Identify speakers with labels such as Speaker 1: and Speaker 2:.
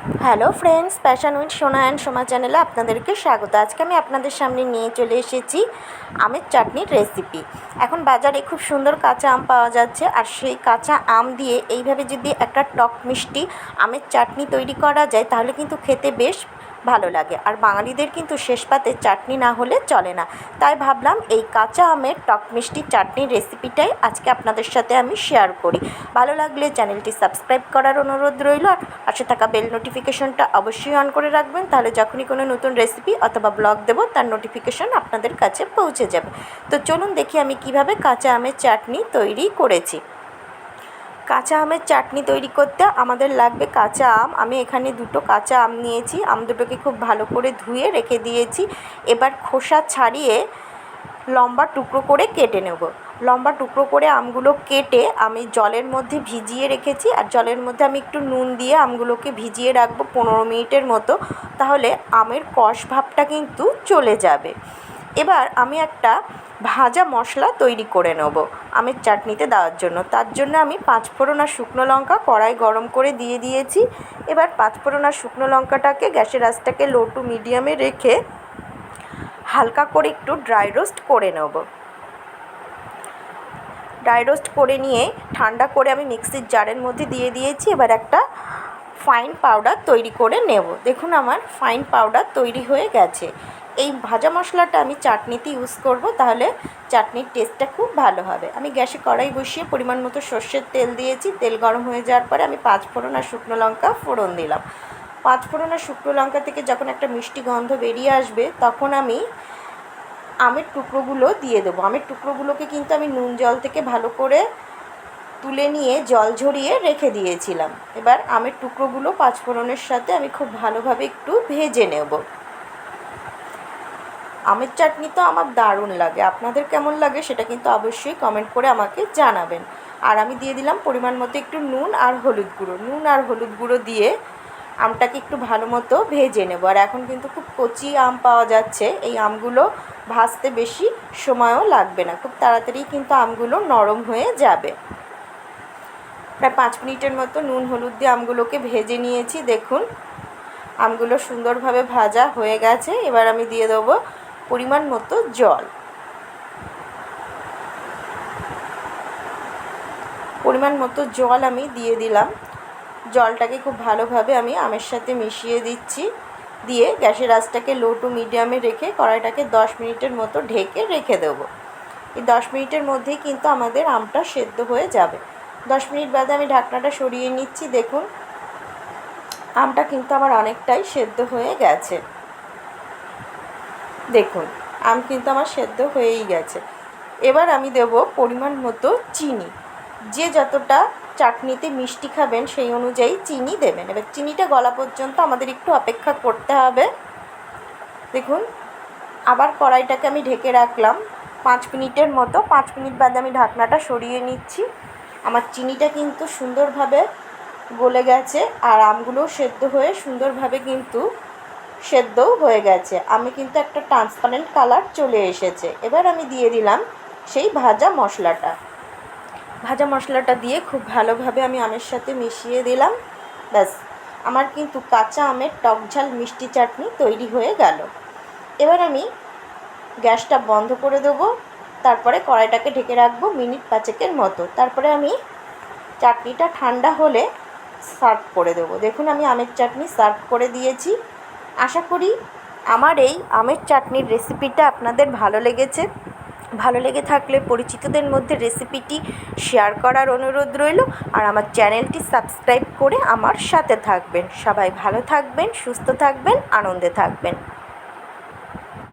Speaker 1: Hello friends passion with Sona and Soma চ্যানেলে আপনাদেরকে স্বাগত। আজকে আমি আপনাদের সামনে নিয়ে চলে এসেছি আমের চাটনির রেসিপি এখন বাজারে খুব সুন্দর কাঁচা আম পাওয়া যাচ্ছে আর সেই কাঁচা আম দিয়ে এইভাবে যদি একটা টক মিষ্টি আমের চাটনি তৈরি করা যায়, তাহলে কিন্তু খেতে বেশ ভালো লাগে। আর বাঙালিদের কিন্তু শেষ পাতে চাটনি না হলে চলে না। তাই ভাবলাম এই কাঁচা আমের টক মিষ্টি চাটনির রেসিপিটাই আজকে আপনাদের সাথে আমি শেয়ার করি। ভালো লাগলে চ্যানেলটি সাবস্ক্রাইব করার অনুরোধ রইল। আর পাশে থাকা বেল নোটিফিকেশনটা অবশ্যই অন করে রাখবেন। তাহলে যখনই কোনো নতুন রেসিপি অথবা ব্লগ দেবো, তার নোটিফিকেশন আপনাদের কাছে পৌঁছে যাবে। তো চলুন দেখি আমি কীভাবে কাঁচা আমের চাটনি তৈরি করেছি। কাঁচা আমের চাটনি তৈরি করতে আমাদের লাগবে কাঁচা আম। আমি এখানে দুটো কাঁচা আম নিয়েছি। আম দুটোকে খুব ভালো করে ধুয়ে রেখে দিয়েছি। এবার খোসা ছাড়িয়ে লম্বা টুকরো করে কেটে নেব। লম্বা টুকরো করে আমগুলো কেটে আমি জলের মধ্যে ভিজিয়ে রেখেছি। আর জলের মধ্যে আমি একটু নুন দিয়ে আমগুলোকে ভিজিয়ে রাখব পনেরো মিনিটের মতো। তাহলে আমের কষ ভাবটা কিন্তু চলে যাবে। এবার আমি একটা ভাজা মশলা তৈরি করে নেব আমের চাটনিতে দেওয়ার জন্য। তার জন্য আমি পাঁচফোড়ন আর শুকনো লঙ্কা কড়াই গরম করে দিয়ে দিয়েছি। এবার পাঁচফোড়ন আর শুকনো লঙ্কাটাকে গ্যাসের আঁচটাকে লো টু মিডিয়ামে রেখে হালকা করে একটু ড্রাই রোস্ট করে নেব। ড্রাই রোস্ট করে নিয়ে ঠান্ডা করে আমি মিক্সির জারের মধ্যে দিয়ে দিয়েছি। এবার একটা ফাইন পাউডার তৈরি করে নেব। দেখুন আমার ফাইন পাউডার তৈরি হয়ে গেছে। এই ভাজা মশলাটা আমি চাটনিতে ইউজ করব, তাহলে চাটনির টেস্টটা খুব ভালো হবে। আমি গ্যাসে কড়াই বসিয়ে পরিমাণ মতো সর্ষের তেল দিয়েছি। তেল গরম হয়ে যাওয়ার পরে আমি পাঁচ ফোড়ন আর শুকনো লঙ্কা ফোড়ন দিলাম। পাঁচ ফোড়ন আর শুকনো লঙ্কা থেকে যখন একটা মিষ্টি গন্ধ বেরিয়ে আসবে, তখন আমি আমের টুকরোগুলো দিয়ে দেবো। আমের টুকরোগুলোকে কিন্তু আমি নুন জল থেকে ভালো করে তুলে নিয়ে জল ঝরিয়ে রেখে দিয়েছিলাম। এবার আমের টুকরোগুলো পাঁচফোড়নের সাথে আমি খুব ভালোভাবে একটু ভেজে নেব। আমের চাটনি তো আমার দারুণ লাগে। আপনাদের কেমন লাগে সেটা কিন্তু অবশ্যই কমেন্ট করে আমাকে জানাবেন। আর আমি দিয়ে দিলাম পরিমাণ মতো একটু নুন আর হলুদ গুঁড়ো। নুন আর হলুদ গুঁড়ো দিয়ে আমটাকে একটু ভালো মতো ভেজে নেব। আর এখন কিন্তু খুব কচি আম পাওয়া যাচ্ছে। এই আমগুলো ভাজতে বেশি সময়ও লাগবে না। খুব তাড়াতাড়ি কিন্তু আমগুলো নরম হয়ে যাবে। প্রায় পাঁচ মিনিটের মতো নুন হলুদ দিয়ে আমগুলোকে ভেজে নিয়েছি। দেখুন, আমগুলো সুন্দরভাবে ভাজা হয়ে গেছে। এবার আমি দিয়ে দেবো পরিমাণ মতো জল। পরিমাণ মতো জল আমি দিয়ে দিলাম। জলটাকে খুব ভালোভাবে আমি আমের সাথে মিশিয়ে দিচ্ছি। দিয়ে গ্যাসের আঁচটাকে লো টু মিডিয়ামে রেখে কড়াইটাকে দশ মিনিটের মতো ঢেকে রেখে দেবো। এই দশ মিনিটের মধ্যেই কিন্তু আমাদের আমটা সেদ্ধ হয়ে যাবে। দশ মিনিট বাদে আমি ঢাকনাটা সরিয়ে নিচ্ছি, দেখুন। আমটা কিন্তু আমার অনেকটাই সেদ্ধ হয়ে গেছে। দেখুন, আম কিন্তু আমার সেদ্ধ হয়েই গেছে। এবার আমি দেব পরিমাণ মতো চিনি। যে যতটা চাটনিতে মিষ্টি খাবেন সেই অনুযায়ী চিনি দেবেন। এবার চিনিটা গলা পর্যন্ত আমাদের একটু অপেক্ষা করতে হবে। দেখুন, আবার কড়াইটাকে আমি ঢেকে রাখলাম। পাঁচ মিনিটের মতো, পাঁচ মিনিট বাদে আমি ঢাকনাটা সরিয়ে নিচ্ছি। আমার চিনিটা কিন্তু সুন্দরভাবে গলে গেছে আর আমগুলোও সেদ্ধ হয়ে সুন্দরভাবে কিন্তু সেদ্ধও হয়ে গেছে। আমি কিন্তু একটা ট্রান্সপারেন্ট কালার চলে এসেছে। এবার আমি দিয়ে দিলাম সেই ভাজা মশলাটা। ভাজা মশলাটা দিয়ে খুব ভালোভাবে আমি আমের সাথে মিশিয়ে দিলাম। ব্যাস, আমার কিন্তু কাঁচা আমের টক ঝাল মিষ্টি চাটনি তৈরি হয়ে গেল। এবার আমি গ্যাসটা বন্ধ করে দেবো। তারপরে কড়াইটাকে ঢেকে রাখব মিনিট পাঁচেকের মতো। তারপরে আমি চাটনিটা ঠান্ডা হলে সার্ভ করে দেবো। দেখুন, আমি আমের চাটনি সার্ভ করে দিয়েছি। আশা করি আমার এই আমের চাটনির রেসিপিটা আপনাদের ভালো লেগেছে। ভালো লেগে থাকলে পরিচিতদের মধ্যে রেসিপিটি শেয়ার করার অনুরোধ রইল আর আমার চ্যানেলটি সাবস্ক্রাইব করে আমার সাথে থাকবেন। সবাই ভালো থাকবেন, সুস্থ থাকবেন, আনন্দে থাকবেন।